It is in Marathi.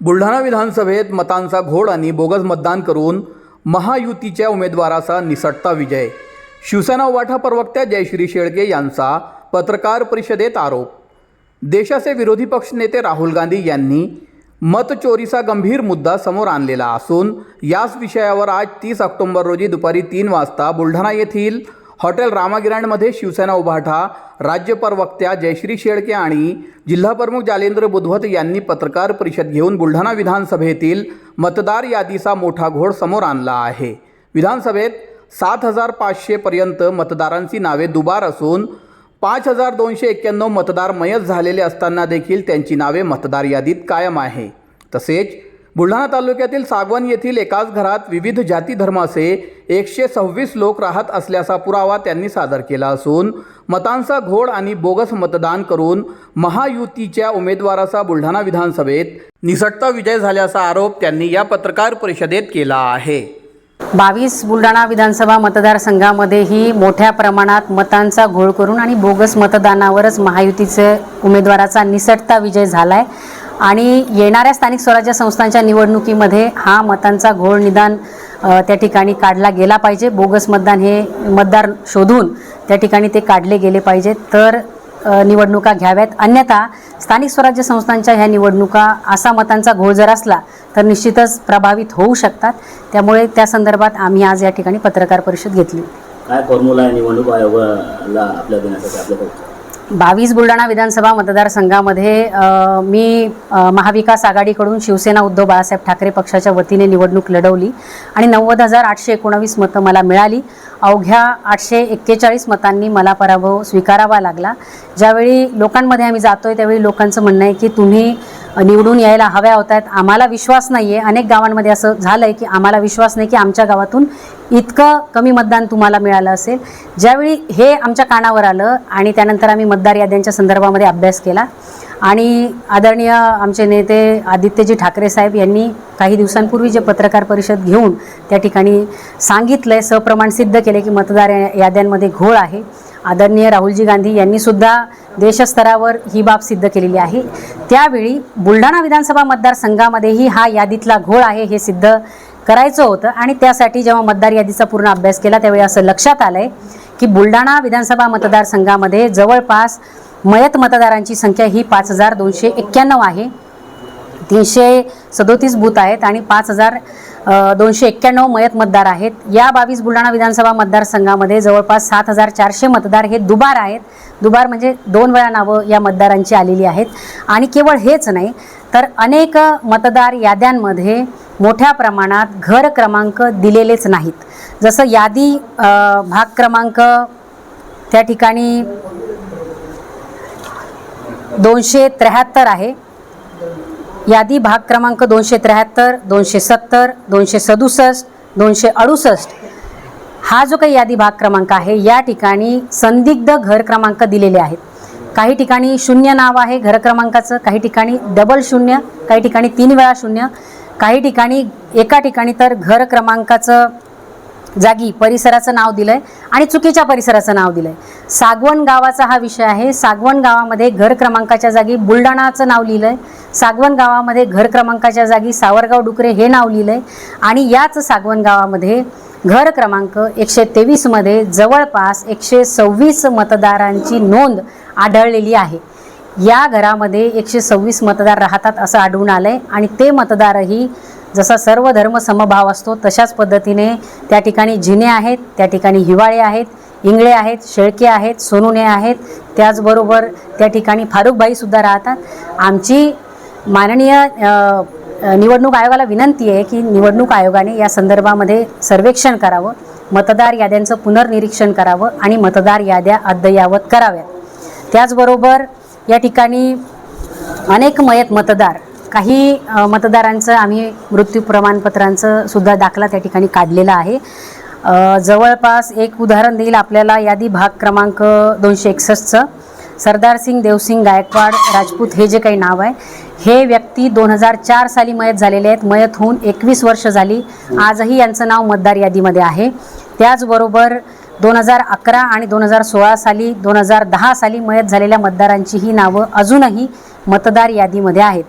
बुलढाणा विधानसभेत मतांचा घोड आणि बोगस मतदान करून महायुतीच्या उमेदवाराचा निसटता विजय. शिवसेना वाठा प्रवक्त्या जयश्री शेळके यांचा पत्रकार परिषदेत आरोप. देशाचे विरोधी पक्षनेते राहुल गांधी यांनी मतचोरीचा गंभीर मुद्दा समोर आणलेला असून याच विषयावर आज तीस ऑक्टोंबर रोजी दुपारी तीन वाजता बुलढाणा येथील हॉटेल रामागिरांडमध्ये शिवसेना उभाठा राज्य प्रवक्त्या जयश्री शेळके आणि जिल्हाप्रमुख जालेंद्र बुधवत यांनी पत्रकार परिषद घेऊन बुलढाणा विधानसभेतील मतदार यादीचा मोठा घोड समोर आणला आहे. विधानसभेत सात हजार पाचशेपर्यंत मतदारांची नावे दुबार असून पाच हजार दोनशे एक्क्याण्णव मतदार मयत झालेले असताना देखील त्यांची नावे मतदार यादीत कायम आहे. तसेच बुलढाणा तालुक्यातील सागवण येथील एकाच घरात विविध जाती धर्माचे एकशे सव्वीस लोक राहत असल्याचा पुरावा त्यांनी सादर केला असून मतांचा घोड आणि बोगस मतदान करून महायुतीच्या उमेदवाराचा बुलढाणा विधानसभेत निसटता विजय झाल्याचा आरोप त्यांनी या पत्रकार परिषदेत केला आहे. बावीस बुलढाणा विधानसभा मतदारसंघामध्येही मोठ्या प्रमाणात मतांचा घोळ करून आणि बोगस मतदानावरच महायुतीचे उमेदवाराचा निसटता विजय झाला आहे आणि येणाऱ्या स्थानिक स्वराज्य संस्थांच्या निवडणुकीमध्ये हा मतांचा घोळ निदान त्या ठिकाणी काढला गेला पाहिजे. बोगस मतदान हे मतदार शोधून त्या ठिकाणी ते काढले गेले पाहिजे. तर निवडणुका घ्याव्यात. अन्यथा स्थानिक स्वराज्य संस्थांच्या ह्या निवडणुका असा मतांचा घोळ जर असला तर निश्चितच प्रभावित होऊ शकतात. त्यामुळे त्या संदर्भात आम्ही आज या ठिकाणी पत्रकार परिषद घेतली काय फॉर्म्युला निवडणूक आयोगाला आपल्या देण्यासाठी आपल्याकडे बावीस बुलढाणा विधानसभा मतदारसंघामध्ये मी महाविकास आघाडीकडून शिवसेना उद्धव बाळासाहेब ठाकरे पक्षाच्या वतीने निवडणूक लढवली आणि नव्वद हजार आठशे एकोणावीस मतं मला मिळाली. अवघ्या आठशे एक्केचाळीस मतांनी मला पराभव स्वीकारावा लागला. ज्यावेळी लोकांमध्ये आम्ही जातो आहे त्यावेळी लोकांचं म्हणणं आहे की तुम्ही निवडून यायला हव्या होत आहेत आम्हाला विश्वास नाही आहे अनेक गावांमध्ये असं झालं आहे की आम्हाला विश्वास नाही की आमच्या गावातून इतकं कमी मतदान तुम्हाला मिळालं असेल. ज्यावेळी हे आमच्या कानावर आलं आणि त्यानंतर आम्ही मतदार याद्यांच्या संदर्भामध्ये अभ्यास केला आणि आदरणीय आमचे नेते आदित्यजी ठाकरे साहेब यांनी काही दिवसांपूर्वी जे पत्रकार परिषद घेऊन त्या ठिकाणी सांगितलं आहे सप्रमाण सिद्ध केले की मतदार याद्यांमध्ये घोळ आहे. आदरणीय राहुलजी गांधी यांनीसुद्धा देशस्तरावर ही बाब सिद्ध केलेली आहे. त्यावेळी बुलढाणा विधानसभा मतदारसंघामध्येही हा यादीतला घोळ आहे हे सिद्ध करायचं होतं आणि त्यासाठी जेव्हा मतदार यादीचा पूर्ण अभ्यास केला त्यावेळी असं लक्षात आलं आहे की बुलढाणा विधानसभा मतदारसंघामध्ये जवळपास मयत मतदारांची संख्या ही पाच हजार दोनशे एक्क्याण्णव आहे. तीनशे सदोतीस बूथ आहेत आणि पाच हजार दोनशे एक्क्याण्णव मयत मतदार आहेत. या बावीस बुलढाणा विधानसभा मतदारसंघामध्ये जवळपास सात हजार चारशे मतदार हे दुबार आहेत. दुबार म्हणजे दोन वेळा नावं या मतदारांची आलेली आहेत. आणि केवळ हेच नाही तर अनेक मतदार याद्यांमध्ये मोठ्या प्रमाणात घर क्रमांक दिलेलेच नाहीत. जसं यादी भाग क्रमांक त्या ठिकाणी दोनशे त्र्याहत्तर आहे. यादी भाग क्रमांक दोनशे त्र्याहत्तर दोनशे सत्तर दोनशे सदुसष्ट दोनशे अडुसष्ट. हा जो काही यादी भाग क्रमांक आहे या ठिकाणी संदिग्ध घर क्रमांक दिलेले आहेत. काही ठिकाणी शून्य नाव आहे घर क्रमांकाचं काही ठिकाणी डबल शून्य काही ठिकाणी तीन वेळा शून्य काही ठिकाणी एका ठिकाणी तर घर क्रमांकाचं जागी परिसराचं नाव दिलंय आणि चुकीच्या परिसराचं नाव दिलंय. सागवण गावाचा हा विषय आहे. सागवण गावामध्ये घर क्रमांकाच्या जागी बुलढाणाचं नाव लिहिलंय. सागवण गावामध्ये घर क्रमांकाच्या जागी सावरगाव डुकरे हे नाव लिहिलंय. आणि याच सागवण गावामध्ये घर क्रमांक एकशे तेवीसमध्ये जवळपास एकशे सव्वीस मतदारांची नोंद आढळलेली आहे. या घरामध्ये एकशे सव्वीस मतदार राहतात असं आढळून आलं आहे आणि ते मतदारही जसा सर्व धर्म समभाव असतो तशाच पद्धतीने त्या ठिकाणी जिने आहेत त्या ठिकाणी हिवाळे आहेत इंगळे आहेत शेळके आहेत सोनुने आहेत त्याचबरोबर त्या ठिकाणी फारुखबाईसुद्धा राहतात. आमची माननीय निवडणूक आयोगाला विनंती आहे की निवडणूक आयोगाने या संदर्भामध्ये सर्वेक्षण करावं मतदार याद्यांचं पुनर्निरीक्षण करावं आणि मतदार याद्या अद्ययावत कराव्यात. त्याचबरोबर या ठिकाणी अनेक मयत मतदार काही मतदारांचं आम्ही मृत्यू प्रमाणपत्रांचं सुद्धा दाखला त्या ठिकाणी काढलेला आहे. जवळपास एक उदाहरण देईल आपल्याला यादी भाग क्रमांक दोनशे एकसष्टचं. सरदार सिंग देवसिंग गायकवाड राजपूत हे जे काही नाव आहे हे व्यक्ती दोन हजार चार साली मयत झालेले आहेत. मयत होऊन एकवीस वर्ष झाली. आजही यांचं नाव मतदार यादीमध्ये आहे. त्याचबरोबर दोन हजार अकरा आणि दोन हजार सोळा साली दोन हजार दहा साली मयत झालेल्या मतदारांची ही नावं अजूनही मतदार यादीमध्ये आहेत.